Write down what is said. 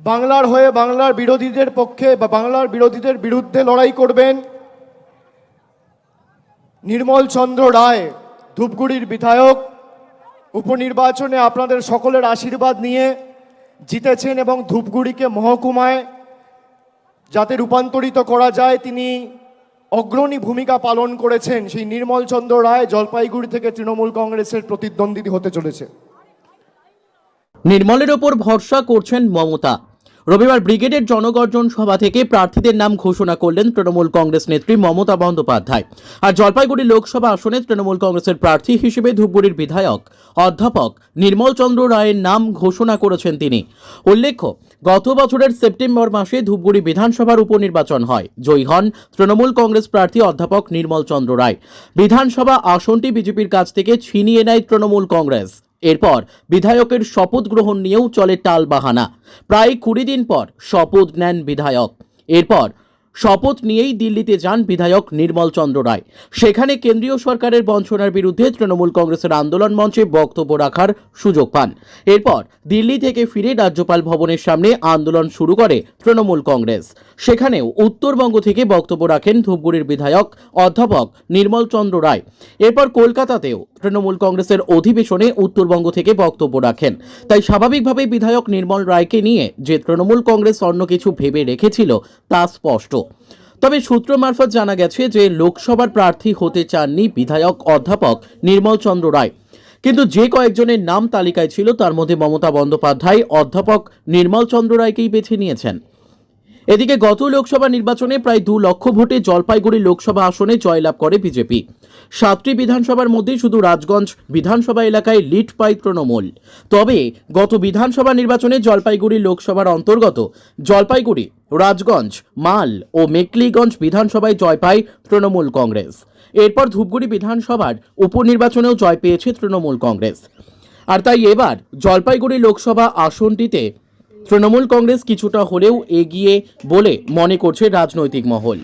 বাংলার হয়ে বাংলার বিরোধীদের পক্ষে বা বাংলার বিরোধীদের বিরুদ্ধে লড়াই করবেন নির্মল চন্দ্র রায়, ধূপগুড়ির বিধায়ক। উপনির্বাচনে আপনাদের সকলের আশীর্বাদ নিয়ে জিতেছেন এবং ধূপগুড়িকে মহকুমায় যাতে রূপান্তরিত করা যায়, তিনি অগ্রণী ভূমিকা পালন করেছেন। সেই নির্মল চন্দ্র রায় জলপাইগুড়ি থেকে তৃণমূল কংগ্রেসের প্রতিদ্বন্দ্বী হতে চলেছে। নির্মলের ওপর ভরসা করছেন মমতা। রবিবার ব্রিগেডের জনগর্জন সভা থেকে প্রার্থীদের নাম ঘোষণা করলেন তৃণমূল কংগ্রেস নেত্রী মমতা বন্দ্যোপাধ্যায়। আর জলপাইগুড়ি লোকসভা আসনে তৃণমূল কংগ্রেসের প্রার্থী হিসেবে ধূপগুড়ির বিধায়ক, অধ্যাপক নির্মল চন্দ্র রায়ের নাম ঘোষণা করেছেন তিনি। উল্লেখ্য, গত বছরের সেপ্টেম্বর মাসে ধূপগুড়ি বিধানসভার উপনির্বাচন হয়। জয়ী হন তৃণমূল কংগ্রেস প্রার্থী অধ্যাপক নির্মল চন্দ্র রায়। বিধানসভা আসনটি বিজেপির কাছ থেকে ছিনিয়ে নেয় তৃণমূল কংগ্রেস। এরপর বিধায়কের শপথ গ্রহণ নিয়েও চলে টাল বাহানা প্রায় কুড়ি দিন পর শপথ নেন বিধায়ক। এরপর শপথ নিয়েই দিল্লিতে যান বিধায়ক নির্মল চন্দ্র রায়। সেখানে কেন্দ্রীয় সরকারের বঞ্চনার বিরুদ্ধে তৃণমূল কংগ্রেসের আন্দোলন মঞ্চে বক্তব্য রাখার সুযোগ পান। এরপর দিল্লি থেকে ফিরে রাজ্যপাল ভবনের সামনে আন্দোলন শুরু করে তৃণমূল কংগ্রেস। সেখানেও উত্তরবঙ্গ থেকে বক্তব্য রাখেন ধূপগুড়ির বিধায়ক অধ্যাপক নির্মল চন্দ্র রায়। এরপর কলকাতাতেও তৃণমূল কংগ্রেসের অধিবেশনে উত্তরবঙ্গ থেকে বক্তব্য রাখেন। তাই স্বাভাবিকভাবেই বিধায়ক নির্মল রায়কে নিয়ে যে তৃণমূল কংগ্রেস অন্য কিছু ভেবে রেখেছিল তা স্পষ্ট। তবে সূত্র মারফত জানা গেছে যে লোকসভার প্রার্থী হতে চাননি বিধায়ক অধ্যাপক নির্মল চন্দ্র রায়। কিন্তু যে কয়েকজনের নাম তালিকায় ছিল, তার মধ্যে মমতা বন্দ্যোপাধ্যায়, অধ্যাপক নির্মল চন্দ্র রায়কেই বেছে নিয়েছেন। এদিকে গত লোকসভা নির্বাচনে প্রায় দু লক্ষ ভোটে জলপাইগুড়ি লোকসভা আসনে জয়লাভ করে বিজেপি। সাতটি বিধানসভার মধ্যে শুধু রাজগঞ্জ বিধানসভা এলাকায় লিড পায় তৃণমূল। তবে গত বিধানসভা নির্বাচনে জলপাইগুড়ি লোকসভার অন্তর্গত জলপাইগুড়ি রাজগঞ্জ, মাল ও মেকলিগঞ্জ বিধানসভায় জয় পায় তৃণমূল কংগ্রেস। এরপর ধূপগুড়ি বিধানসভার উপনির্বাচনেও জয় পেয়েছে তৃণমূল কংগ্রেস। আর তাই এবার জলপাইগুড়ি লোকসভা আসনটিতে তৃণমূল কংগ্রেস কিছুটা হলেও এগিয়ে বলে মনে করছে রাজনৈতিক মহল।